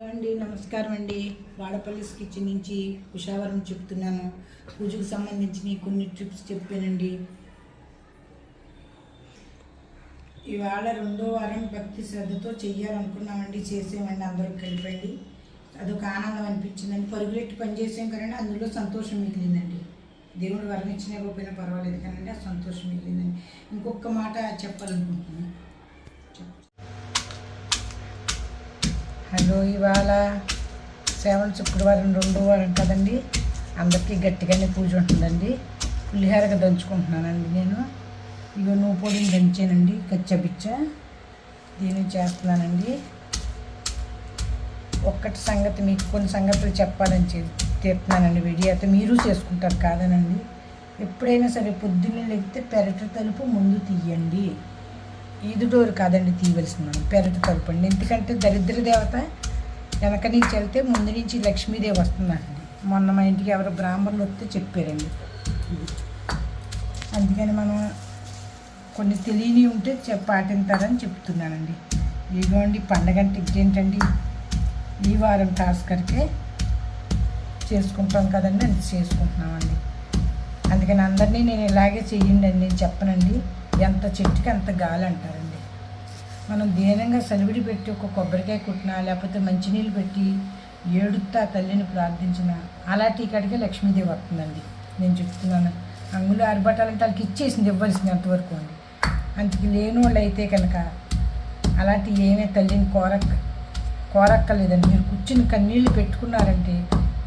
అండి నమస్కారం అండి. వాడపల్లిస్ కిచెన్ నుంచి ఉషావరం చెప్తున్నాను. పూజకు సంబంధించిన కొన్ని ట్రిప్స్ చెప్పానండి. ఇవాళ రెండో వారం భక్తి శ్రద్ధతో చెయ్యాలనుకున్నామండి చేసామండి అందరూ కలిపండి. అదొక ఆనందం అనిపించిందండి. పరుగులెట్టి పని చేసాం కదండి అందులో సంతోషం మిగిలిందండి. దేవుడు వరం ఇచ్చినా ఇవ్వకపోయినా పర్వాలేదు కానీ ఆ సంతోషం మిగిలిందండి. ఇంకొక మాట చెప్పాలనుకుంటున్నాను. హలో ఇవాళ శ్రావణ శుక్రవారం రెండో వారం కదండి. అందరికీ గట్టిగానే పూజ ఉంటుందండి. పులిహారగా దంచుకుంటున్నానండి నేను. ఇగో నువ్వు పొడిని దంచానండి కచ్చబిచ్చ. దీన్ని చేస్తున్నానండి. ఒక్కటి సంగతి మీకు కొన్ని సంగతులు చెప్పాలని చె- చెప్తున్నానండి వీడియో. అయితే మీరు చేసుకుంటారు కాదనండి. ఎప్పుడైనా సరే పొద్దున్నే లేకపోతే పెరటి తలుపు ముందు తీయండి. ఈదు డోర్ కాదండి తీయవలసింది మనం పెరటి తలుపు అండి. ఎందుకంటే దరిద్ర దేవత వెనక నుంచి వెళ్తే ముందు నుంచి లక్ష్మీదేవి వస్తుందండి. మొన్న మా ఇంటికి ఎవరు బ్రాహ్మణులు వస్తే చెప్పారండి. అందుకని మనం కొన్ని తెలియని ఉంటే చెప్ పాటించారని చెప్తున్నానండి. ఇదిగోండి పండగ అంటే ఏంటండి ఈ వారం టాస్కర్కే చేసుకుంటాం కదండి అది చేసుకుంటున్నామండి. అందుకని అందరినీ నేను ఇలాగే చెయ్యండి అని నేను చెప్పనండి. ఎంత చెట్టుకి అంత గాలి అంటారండి. మనం దీనంగా సలివిడి పెట్టి ఒక కొబ్బరికాయ కుట్టినా లేకపోతే మంచినీళ్ళు పెట్టి ఏడుతా తల్లిని ప్రార్థించిన అలాంటి కాడికి లక్ష్మీదేవి వస్తుందండి. నేను చెప్తున్నాను. అంగులు ఆరుబట్టాలంటే వాళ్ళకి ఇచ్చేసింది ఇవ్వాల్సింది అంతవరకు అండి. అందుకు లేని వాళ్ళు అయితే కనుక అలాంటి ఏమే తల్లిని కోరక్క కోరక్కర్లేదండి. మీరు కూర్చుని కన్నీళ్ళు పెట్టుకున్నారంటే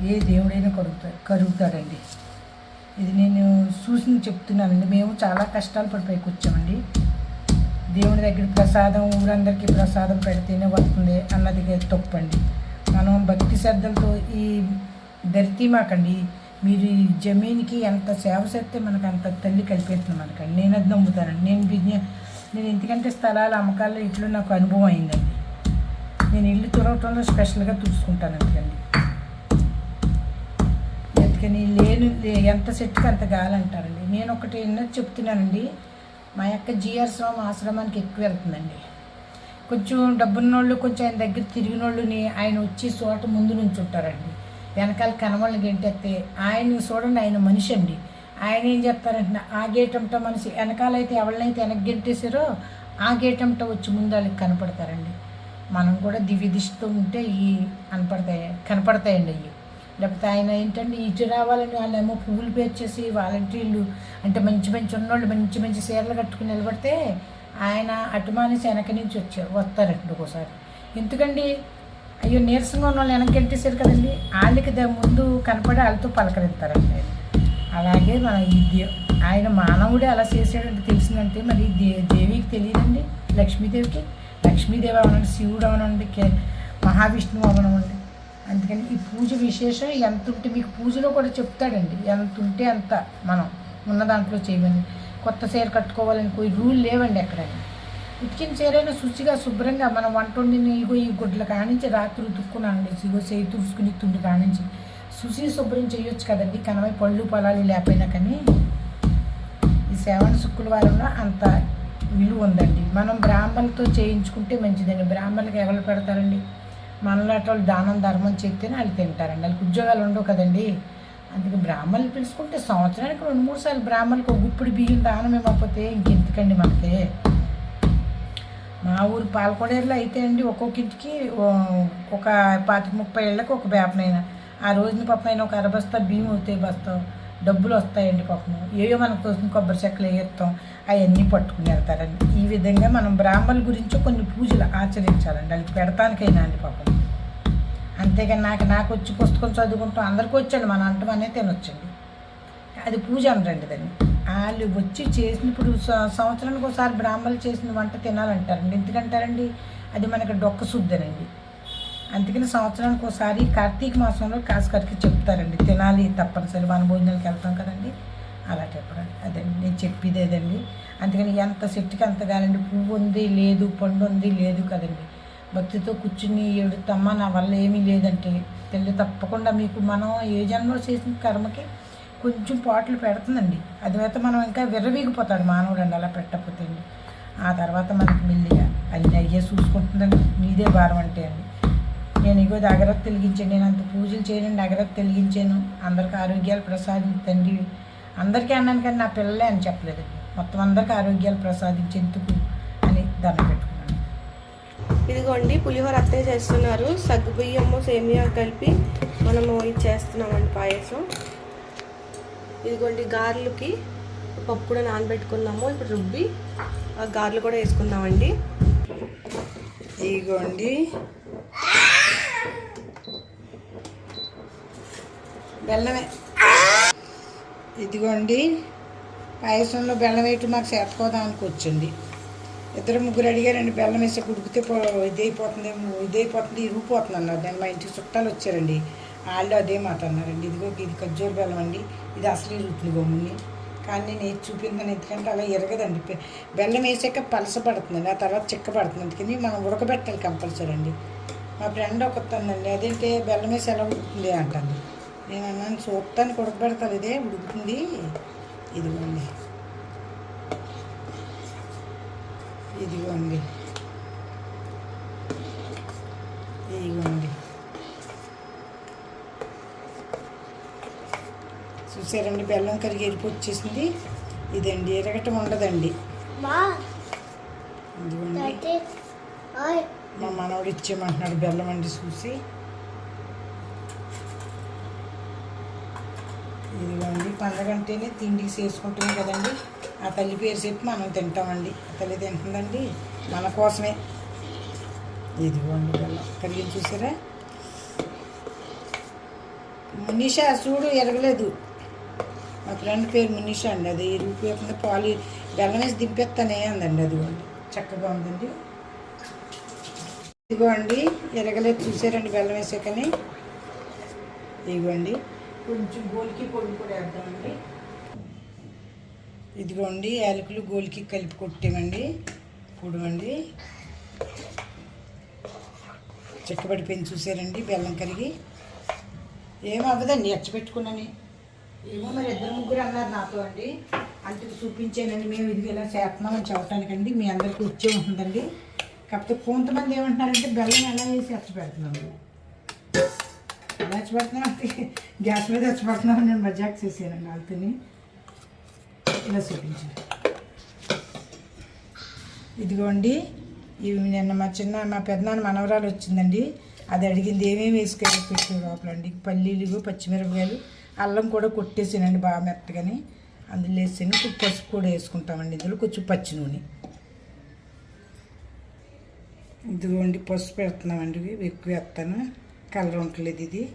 ఏ దేవుడైనా కడుగుతాడు కరుగుతాడండి ఇది నేను చూసి చెప్తున్నానండి మేము చాలా కష్టాలు పడి పైకి వచ్చామండి దేవుడి దగ్గర ప్రసాదం ఊరందరికీ ప్రసాదం పెడితేనే వస్తుంది అన్నది తప్పండి. మనం భక్తి శ్రద్ధలతో ఈ ధరితీ మాకండి. మీరు ఈ జమీన్కి ఎంత సేవ చేస్తే మనకు అంత తల్లి కలిపేస్తుంది మనకండి. నేను అది నమ్ముతానండి. నేను బిజినెస్ నేను ఎందుకంటే స్థలాలు అమ్మకాలు ఇట్లు నాకు అనుభవం అయిందండి. నేను ఇల్లు తురవటంలో స్పెషల్గా చూసుకుంటాను అందుకండి అందుకని లేను లే- ఎంత చెట్టుకి అంత గాలంటారండి. నేను ఒకటి ఎన్నో చెప్తున్నానండి. మా యొక్క జిఆర్ ఆశ్రమానికి ఎక్కువ వెళ్తుందండి. కొంచెం డబ్బున్నోళ్ళు కొంచెం ఆయన దగ్గర తిరిగినోళ్ళుని ఆయన వచ్చి చోట ముందు నుంచి ఉంటారండి. వెనకాల కనవాళ్ళని గెంటెత్తే ఆయన చూడండి ఆయన మనిషి అండి. ఆయన ఏం చెప్తారంటే ఆ గేటంట మనిషి వెనకాలైతే ఎవరినైతే వెనక్కి గెంటేసారో ఆ గేటంట వచ్చి ముందు వాళ్ళకి కనపడతారండి. మనం కూడా దివ్య దిష్టితో ఉంటే ఈ కనపడతాయి కనపడతాయండి అవి లేకపోతే ఆయన ఏంటంటే ఇటు రావాలని వాళ్ళేమో పువ్వులు పేర్చేసి వాలంటీర్లు అంటే మంచి మంచి ఉన్నోళ్ళు మంచి మంచి చీరలు కట్టుకుని నిలబడితే ఆయన అటుమానేసి వెనక నుంచి వచ్చారు వస్తారండి ఒక్కోసారి. ఎందుకండి? అయ్యో నీరసంగా ఉన్న వాళ్ళు వెనక్కి గెంటేశారు కదండి. వాళ్ళకి దా ముందు కనపడి వాళ్ళతో పలకరిస్తారండి అలాగే మన ఈ దే ఆయన మానవుడే అలా చేసాడంటే తెలిసిందంటే మరి దే దేవికి తెలియదండి? లక్ష్మీదేవికి? లక్ష్మీదేవి అవనండి శివుడు అవనండి కే మహావిష్ణువు అవనండి అందుకని ఈ పూజ విశేషం ఎంత ఉంటే మీకు పూజలో కూడా చెప్తాడండి. ఎంత ఉంటే అంత మనం ఉన్న దాంట్లో చేయమని. కొత్త చీర కట్టుకోవాలని కొన్ని రూల్ లేవండి ఎక్కడైనా. ఉతికిన చీరైనా శుచిగా శుభ్రంగా మనం వంట వండిన ఇగో ఈ గుడ్ల కానించి రాత్రి ఉతుక్కున్నానండి. ఇగో చేయి తుడుచుకుని తుండి కానించి. శుచి శుభ్రం చేయొచ్చు కదండి. కనవై పళ్ళు పొలాలు లేకపోయినా కానీ ఈ శ్రావణ శుక్రవారంలో అంత విలువ ఉందండి. మనం బ్రాహ్మణులతో చేయించుకుంటే మంచిదండి. బ్రాహ్మణులకు ఎవరు పెడతారండి? మనలాంటి వాళ్ళు దానం ధర్మం చెప్తేనే వాళ్ళు తింటారండి. వాళ్ళకి ఉద్యోగాలు ఉండవు కదండి. అందుకే బ్రాహ్మణులు పిలుచుకుంటే సంవత్సరానికి రెండు మూడు సార్లు బ్రాహ్మణులకు ఒక గుప్పుడు బియ్యం దానం ఇవ్వకపోతే ఇంకెందుకండి మనకి? మా ఊరు పాలకొడేరులో అయితే అండి ఒక్కొక్క ఇంటికి ఒక పాతిక ముప్పై ఏళ్ళకి ఒక వేపనైనా ఆ రోజున పాపం ఒక అరబస్తా బియ్యం అవుతాయి బస్తా. డబ్బులు వస్తాయండి పాపం. ఏయో మనకు తోసిన కొబ్బరి చెక్కలు వేస్తాం అవన్నీ పట్టుకుని వెళ్తారండి. ఈ విధంగా మనం బ్రాహ్మణుల గురించి కొన్ని పూజలు ఆచరించాలండి. వాళ్ళకి పెడతానికైనా అండి పాపం. అంతేగాని నాకు నాకు వచ్చి పుస్తకం చదువుకుంటాం అందరికీ వచ్చాడు. మన అంటమనే తినొచ్చండి. అది పూజ అనరండి దాన్ని. వాళ్ళు వచ్చి చేసినప్పుడు సంవత్సరానికి ఒకసారి బ్రాహ్మణులు చేసిన వంట తినాలంటారండి. ఎందుకంటారండి? అది మనకి డొక్క శుద్ధనండి అందుకని సంవత్సరానికి ఒకసారి కార్తీక మాసంలో కాసుకరికి చెప్తారండి. తినాలి తప్పనిసరి మన భోజనాలకు వెళ్తాం కదండి. అలా చెప్పండి. అదండి. నేను చెప్పేది అదండి. అందుకని ఎంత చెట్టుకి అంత కాదండి పువ్వు ఉంది లేదు పండు ఉంది లేదు కదండి. భక్తితో కూర్చుని ఏడుతమ్మ నా వల్ల ఏమీ లేదంటే. తెల్లి తప్పకుండా మీకు మనం ఏ జన్మలో చేసిన కర్మకి కొంచెం పాటలు పెడుతుందండి. అది అయితే మనం ఇంకా విర్రవీగిపోతాడు మానవుడు అండి అలా పెట్టకపోతే అండి. ఆ తర్వాత మనకి మెల్లిగా అన్నీ అయ్యే చూసుకుంటుందండి. నీదే భారం అంటే అండి. నేను ఇగో అగరత్ వెలిగించాను నేను అంత పూజలు చేయనండి అగరత్ వెలిగించాను అందరికి ఆరోగ్యాలు ప్రసాదించండి అందరికీ అన్నాను కానీ నా పిల్లలే అని చెప్పలేదు. మొత్తం అందరికీ ఆరోగ్యాలు ప్రసాదించేందుకు అని దండం పెట్టుకున్నాను. ఇదిగోండి పులిహోర అత్తయ్య చేస్తున్నారు. సగ్గు బియ్యము సేమియా కలిపి మనము ఇది చేస్తున్నామండి పాయసం. ఇదిగోండి గారెలకి పప్పు కూడా నానబెట్టుకున్నాము. ఇప్పుడు రుబ్బి గారెలు కూడా వేసుకుందామండి. ఇదిగోండి బెల్లమే. ఇదిగోండి పాయసంలో బెల్లం వేయటం మాకు చేతకోదానికి వచ్చింది. ఇద్దరు ముగ్గురు అడిగారండి బెల్లం వేసి ఉడికితే పో ఇదైపోతుంది ఇదైపోతుంది ఇరిగిపోతుంది అన్నారు నేను మా ఇంటికి చుట్టాలు వచ్చారండి. వాళ్ళు అదే మాట అన్నారండి. ఇదిగో ఇది ఖర్జూర బెల్లం అండి. ఇది అసలు ఇరుగుతుంది గమ్ముని కానీ నేను ఏది చూపిందని ఎందుకంటే అలా ఎరగదండి. బెల్లం వేసాక పలస పడుతుందండి ఆ తర్వాత చిక్క పడుతుంది. అందుకని మనం ఉడకబెట్టాలి కంపల్సరీ అండి. మా ఫ్రెండ్ ఒకతుందండి అదేంటే బెల్లం వేసి ఎలా ఉడుకుతుంది? అంటుంది. నేను అన్నాను చూడటానికి ఉడకబెడతాను ఇదే ఉడుకుతుంది. ఇదిగోండి. ఇదిగోండి. ఇదిగోండి. చూసారండి బెల్లం కరిగి ఎరిపి వచ్చేసింది. ఇదండి ఎరగటం ఉండదండి. ఇదిగోండి. మా మనవడు ఇచ్చేయమంటున్నాడు బెల్లం అండి చూసి. ఇదిగోండి పండగ అంటేనే తిండికి చేసుకుంటాం కదండి. ఆ తల్లి పేరు చెప్పి మనం తింటామండి. ఆ తల్లి తింటుందండి మన కోసమే. ఇదిగోండి బెల్లం కరిగి చూసారా? మునీషా చూడు ఎరగలేదు. మా ఫ్రెండ్ పేరు మునీషా అండి. అది రూపాయి పాలు బెల్లం వేసి దింపేస్తానే అందండి అదిగోండి చక్కగా ఉందండి. ఇదిగోండి ఎరగలేదు చూసారండి బెల్లం వేసాకని ఇదిగోండి. కొంచెం గోలికి పొడి కూడా వేద్దామండి. ఇదిగోండి యాలకులు గోలికి కలిపి కొట్టామండి. పొడవండి. చెక్కబడిపోయింది చూసారండి బెల్లం కరిగి. ఏం అవ్వదండి ఎచ్చబెట్టుకున్నాను. ఏమో మరి ఇద్దరు ముగ్గురు అన్నారు నాతో అండి. అందుకు చూపించానండి మేము ఇది ఇలా చేస్తున్నామని చెప్పడానికండి మీ అందరికీ వచ్చే ఉంటుందండి. కాకపోతే కొంతమంది ఏమంటున్నారంటే బెల్లం ఎలా వేసి ఎచ్చబెడుతున్నాము ఎలా ఎచ్చబెడుతున్నాం అంటే గ్యాస్ మీద ఎచ్చబెడుతున్నాం నేను మజాక్ చేసానండి వాళ్ళతోని. ఇలా చూపించాను ఇదిగోండి ఇవి నిన్న మా చిన్న మా పెద్దనాన్న మనవరాలు వచ్చిందండి. అది అడిగింది ఏమేమి వేసుకొని లోపల అండి? పల్లీలు పచ్చిమిరపకాయలు అల్లం కూడా కొట్టేసానండి బాగా మెత్తగాని. అందులో వేసాను ఇప్పుడు పసుపు కూడా వేసుకుంటామండి. ఇందులో కొంచెం పచ్చి నూనె. ఇదిగోండి పసుపు పెడుతున్నామండి ఎక్కువ వేస్తాను. కలర్ ఉండలేదు ఇది.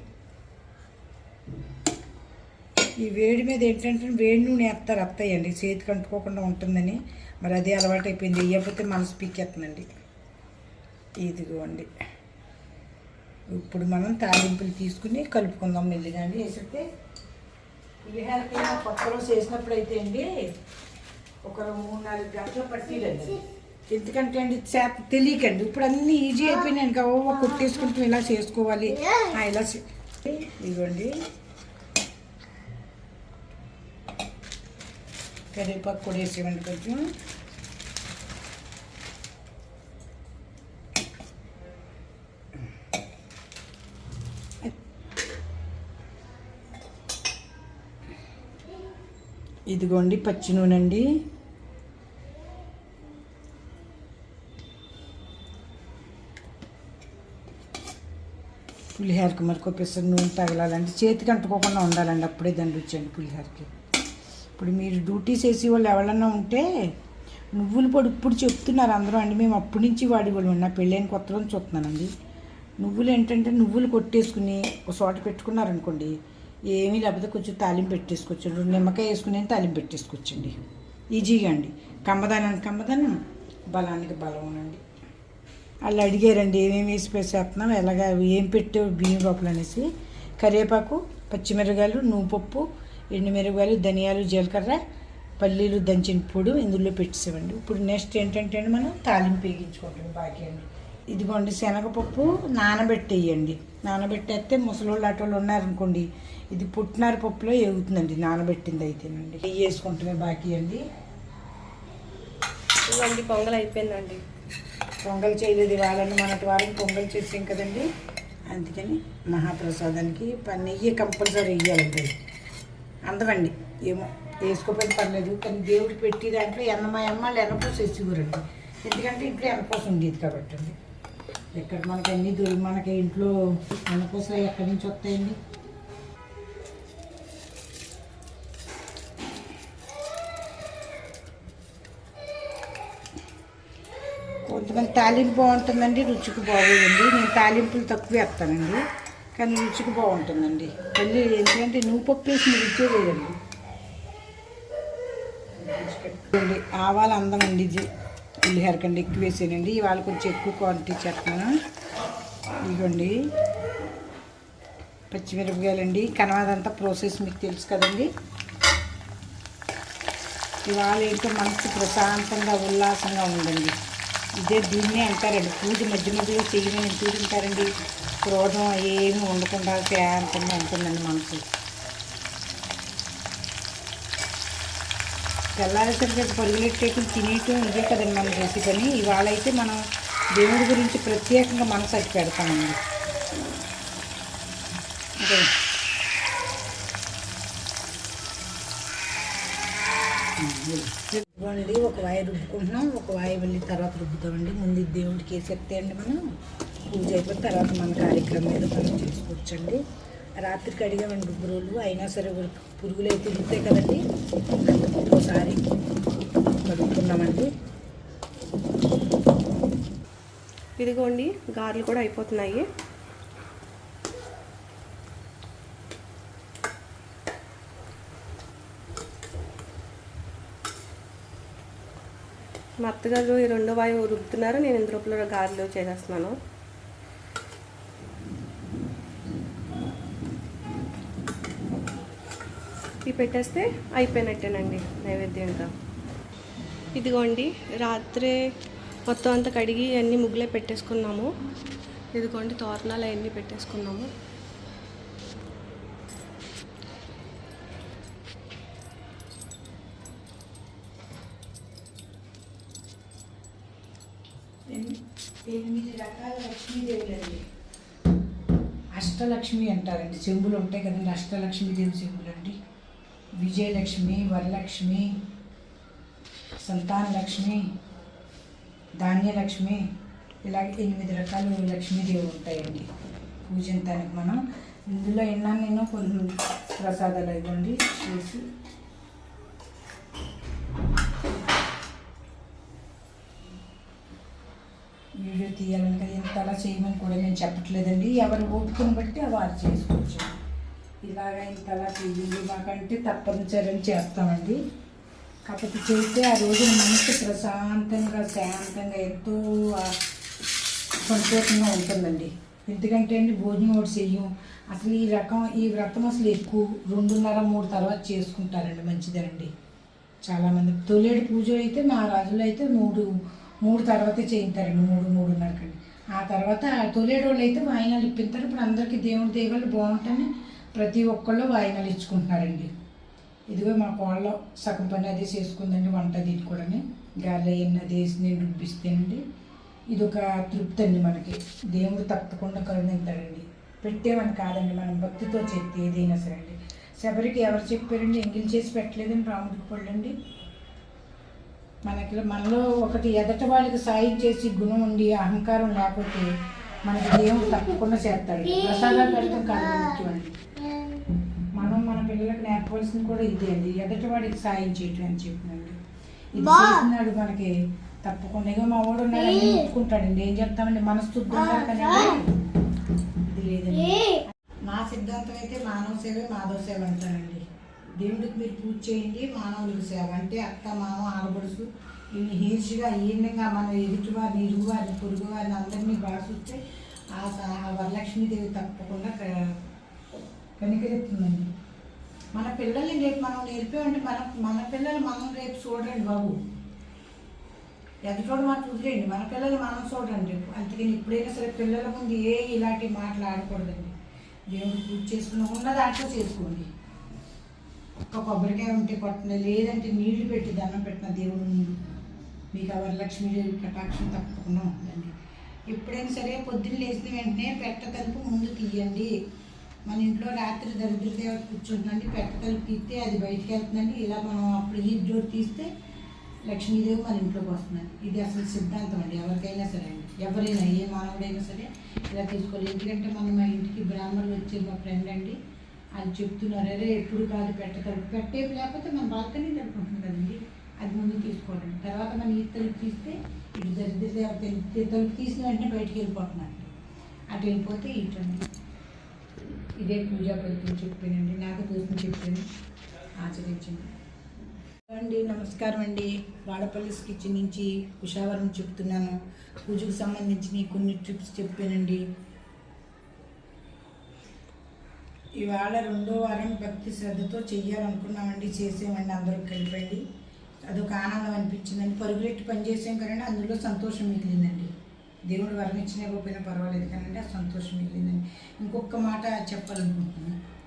ఈ వేడి మీద ఏంటంటే వేడి నూనె వేస్తారు అత్తయ్యండి. చేతికి అంటుకోకుండా ఉంటుందని. మరి అదే అలవాటు అయిపోయింది వేయకపోతే మనసు పీకేస్తుందండి. ఇదిగోండి. ఇప్పుడు మనం తాలింపులు తీసుకుని కలుపుకుందాం మెల్లిగా అండి. వేసితే పులిహోరకి కొత్తలో చేసినప్పుడు అయితే అండి ఒక మూడు నాలుగు గంటలు పట్టిరండి ఎందుకంటే అండి చేత తెలియకండి. ఇప్పుడు అన్నీ ఈజీ అయిపోయినాయి కావో కొట్టేసుకుంటూ ఇలా చేసుకోవాలి. ఇలా ఇదిగోండి. కరివేపాకు కూడా వేసేయండి కొంచెం. ఇదిగోండి పచ్చి నూనె అండి పులిహోరకి మరి కొప్పేసరి నూనె తగలాలండి. చేతికి అంటుకోకుండా ఉండాలండి అప్పుడే దండి వచ్చండి పులిహోరకి. ఇప్పుడు మీరు డ్యూటీ చేసే వాళ్ళు ఎవరన్నా ఉంటే నువ్వుల పొడి ఇప్పుడు చెప్తున్నారు అందరూ అండి. మేము అప్పటి నుంచి వాడి వాళ్ళు నా పెళ్ళైన కొత్తలో చూస్తున్నానండి. నువ్వులు ఏంటంటే నువ్వులు కొట్టేసుకుని ఒక చోట పెట్టుకున్నారనుకోండి ఏమీ లేకపోతే కొంచెం తాలింపు పెట్టేసుకొచ్చండి. రెండు నిమ్మకాయ వేసుకుని తాలింపు పెట్టేసుకొచ్చండి. ఈజీగా అండి. కమ్మదానానికి కమ్మదానం బలానికి బలం అండి. వాళ్ళు అడిగారండి ఏమేమి వేసి చేస్తున్నాం ఎలాగ? ఏం పెట్టావు బియ్యం లోపల అనేసి. కరివేపాకు పచ్చిమిరపకాయలు నువ్వుపప్పు ఎండుమిరపకాయలు ధనియాలు జీలకర్ర పల్లీలు దంచిన పొడి ఇందులో పెట్టేసేవండి. ఇప్పుడు నెక్స్ట్ ఏంటంటే అండి మనం తాలింపు వేగించుకుంటాం బాకీ అండి. ఇదిగోండి శనగపప్పు నానబెట్టేయండి. నానబెట్టేస్తే ముసలోళ్ళు అటోళ్ళు ఉన్నారనుకోండి ఇది పుట్టినార పప్పులో ఎగుతుందండి నానబెట్టింది అయితేనండి నెయ్యి వేసుకుంటమే బాకీ అండి. ఇవ్వండి పొంగల్ అయిపోయిందండి. పొంగల్ చేయలేదు వాళ్ళని మనటి వారం పొంగల్ చేసాం కదండి. అందుకని మహాప్రసాదానికి నెయ్యి కంపల్సరీ వేయాలండి. అందమండి ఏమో వేసుకోకపోతే పర్లేదు కానీ దేవుడు పెట్టి దాంట్లో ఎన్న మా అమ్మాళ్ళు ఎన్నపూస వేసుకోరండి ఎందుకంటే ఇప్పుడు ఎన్నపూస ఉండేది కాబట్టి అండి. ఎక్కడ మనకి అన్ని దొరి మనకి ఇంట్లో ఎన్నపూసలు ఎక్కడి నుంచి వస్తాయండి? కొంతమంది తాలింపు బాగుంటుందండి రుచికి బాగోదండి. నేను తాలింపులు తక్కువ వేస్తానండి కానీ రుచికి బాగుంటుందండి. మళ్ళీ ఏంటంటే నువ్వు పప్పు వేసిన రుచే లేదండి చూడండి ఆవాలు అందం అండి ఇది. పులిహోర కండి ఎక్కువ వేసానండి ఇవాళ కొంచెం ఎక్కువ క్వాంటిటీ చేస్తున్నాను. ఇదిగోండి. పచ్చిమిరపకాయలండి. కనవాదంతా ప్రాసెస్ మీకు తెలుసు కదండి. ఇవాళ ఏంటో మనసు ప్రశాంతంగా ఉల్లాసంగా ఉందండి. ఇదే దీన్నే అంటారండి. పూజ మధ్య మధ్యలో చేయమని పూజ ఉంటారండి. క్రోధం ఏమి ఉండకుండా శాంతంగా ఉంటుందండి మనసు. తెల్లారేసరికి పరుగులెట్టేయటం తినేయటం ఇదే కదండి మనం చేసే పని ఇవాళ అయితే మనం దేవుడి గురించి ప్రత్యేకంగా మనసు అట్టి పెడతామండి. అదే. ఒక వాయి రుబ్బుకుంటున్నాం. ఒక వాయి వెళ్ళి తర్వాత రుబ్బుతామండి. ముందు దేవుడికి వేసేస్తే అండి మనం. పూజ అయిపోయిన తర్వాత మన కార్యక్రమం ఏదో మనం చేసుకోవచ్చండి. రాత్రికి అడిగామండి రుబ్బు అయినా సరే పురుగులు అయితే తిరుగుతాయి కదండి. ఒకసారి కడుక్కున్నామండి. ఇదిగోండి గారెలు కూడా అయిపోతున్నాయి. మా అత్తగారు ఈ రెండో వాయువు రుబ్బుతున్నారు నేను ఇందులో గారెలు చేసేస్తున్నాను. గ్యాస్కి పెట్టేస్తే అయిపోయినట్టేనండి నైవేద్యంగా. ఇదిగోండి రాత్రే మొత్తం అంతా కడిగి అన్నీ ముగ్గులే పెట్టేసుకున్నాము. ఇదిగోండి తోరణాలు అవన్నీ పెట్టేసుకున్నాము. ఎనిమిది రకాల లక్ష్మీదేవులండి అష్టలక్ష్మి అంటారండి చెంబులు ఉంటాయి కదండి అష్టలక్ష్మీదేవి చెంబులు అండి. విజయలక్ష్మి వరలక్ష్మి సంతానలక్ష్మి ధాన్యలక్ష్మి ఇలా ఎనిమిది రకాల లక్ష్మీదేవి ఉంటాయండి. పూజించడానికి మనం ఇందులో ఎన్నా నేను కొన్ని ప్రసాదాలు ఇవ్వండి చేసి. వీడియో తీయాలని కదా ఇంత అలా చేయమని కూడా నేను చెప్పట్లేదండి. ఎవరు ఓపుకుని బట్టి వారు చేసుకోవచ్చు. ఇలాగ ఇంతలా తీయండి మాకంటే తప్పనిసరిని చేస్తామండి. కాకపోతే చేస్తే ఆ రోజు మనసు ప్రశాంతంగా శాంతంగా ఎంతో సంతోషంగా ఉంటుందండి. ఎందుకంటే అండి భోజనం ఒకటి చెయ్యం. అసలు ఈ రకం ఈ వ్రతం అసలు ఎక్కువ రెండున్నర మూడు తర్వాత చేసుకుంటారండి మంచిదేనండి. చాలామంది తొలేడు పూజ అయితే మా రాజులు అయితే మూడు మూడు తర్వాతే చేయించారండి మూడు మూడున్నరకండి. ఆ తర్వాత తొలేడు వాళ్ళు అయితే వాయినాలు ఇప్పిస్తారు ఇప్పుడు అందరికీ దేవుడి దేవాలు బాగుంటాయని ప్రతి ఒక్కళ్ళు వాయినాలు ఇచ్చుకుంటున్నారండి. ఇదిగో మా కోళ్ళ సగం పని అది చేసుకుందండి వంట దీని కూడా గాలి అవన్నీ అది వేసి నేను రుబ్బిస్తేనండి ఇది ఒక తృప్తి అండి మనకి. దేవుడు తప్పకుండా కరుణిస్తాడండి పెట్టేమని కాదండి మనం భక్తితో చేస్తే ఏదైనా సరే అండి శబరికి ఎవరు చెప్పారండి ఎంగిల్ చేసి పెట్టలేదని రాముడికి పళ్ళండి. మనకి మనలో ఒకటి ఎదట వాళ్ళకి సాయం చేసి గుణం ఉండి అహంకారం లేకపోతే మనకి దేవుడు తప్పకుండా చేస్తాడు. ప్రసాదాలు పెడతాం కాదు ముఖ్యమండి మనం మన పిల్లలకు నేర్పవలసింది కూడా ఇదే అండి. ఎదటి వాడికి సాయం చేయటం అని చెప్పినండి. ఇది చేసినాడు మనకి తప్పకుండా. ఇక మా వాడు ఉన్నాడని ఒప్పుకుంటాడండి ఏం చెప్తామండి మనస్తు కానీ ఇది లేదండి. నా సిద్ధాంతం అయితే మానవ సేవే మాధవ సేవ అంటానండి దేవుడికి మీరు పూజ చేయండి మానవులకు సేవ. అంటే అత్త మామ ఆడబడుసు ఈయన హీర్షిగా ఈయనగా మన ఎదుటివారిని ఇరుగువారిని ఇరుగు పొరుగు వారిని అందరినీ బాగా ఆ వరలక్ష్మీదేవి తప్పకుండా కనికరిస్తుందండి మన పిల్లల్ని రేపు మనం నేర్పామంటే మన మన పిల్లలు మనం రేపు చూడండి బాబు. ఎదుటోడు మనం వదిలేయండి మన పిల్లలు మనం చూడండి. అందుకని ఎప్పుడైనా సరే పిల్లల ముందు ఏ ఇలాంటి మాటలు ఆడకూడదండి. దేవుడు పూజ చేసుకున్న ఉన్న దాంట్లో చేసుకోండి. ఒక్క కొబ్బరికాయ ఉంటే కొట్టిన లేదంటే నీళ్ళు పెట్టి దండం పెట్టిన దేవుడు ముందు మీకు ఆ వరలక్ష్మీదేవి కటాక్షం తప్పకుండా ఉందండి. ఎప్పుడైనా సరే పొద్దున్న లేచిన వెంటనే పెట్ట తలుపు ముందు తీయండి. మన ఇంట్లో రాత్రి దరిద్ర దేవత కూర్చుంటుందండి పెట్ట తలుపు తీస్తే అది బయటికి వెళ్తుందండి. ఇలా మనం అప్పుడు ఈ డోర్ తీస్తే లక్ష్మీదేవి మన ఇంట్లోకి వస్తుందండి. ఇది అసలు సిద్ధాంతం అండి. ఎవరికైనా సరే అండి. ఎవరైనా ఏ మానవుడైనా సరే ఇలా తీసుకోవాలి. ఎందుకంటే మనం మా ఇంటికి బ్రాహ్మణులు వచ్చే మా ఫ్రెండ్ అండి. అది చెప్తున్నారు అరే ఎప్పుడు కాదు పెట్ట తలుపు. పెట్టే లేకపోతే మన బాల్కనీ తలుపుకుంటుంది కదండి. అది ముందు తీసుకోవాలండి తర్వాత మన ఈ తలుపు తీస్తే ఇటు దరిద్ర తలుపు తీసిన వెంటనే బయటికి వెళ్ళిపోతుందండి అటు వెళ్ళిపోతే ఇటండి. ఇదే పూజా ఫలితం చెప్పానండి. నాకు చూసిన చెప్పాను. ఆచరించండి. అండి నమస్కారం అండి. వాడపల్లి కిచెన్ నుంచి ఉషావరం చెప్తున్నాను. పూజకు సంబంధించిన కొన్ని ట్రిప్స్ చెప్పానండి. ఇవాళ రెండో వారం భక్తి శ్రద్ధతో చెయ్యాలనుకున్నామండి. చేసేమండి అందరూ కలిపండి. అదొక ఆనందం అనిపించిందండి. పరుగులెట్టి పని చేసాం కదండి అందులో సంతోషం మిగిలిందండి. దేవుడు వరం ఇచ్చినా ఇవ్వకపోయినా పర్వాలేదు కానీ ఆ సంతోషం మిగిలిందండి. ఇంకొక మాట చెప్పాలనుకుంటున్నాను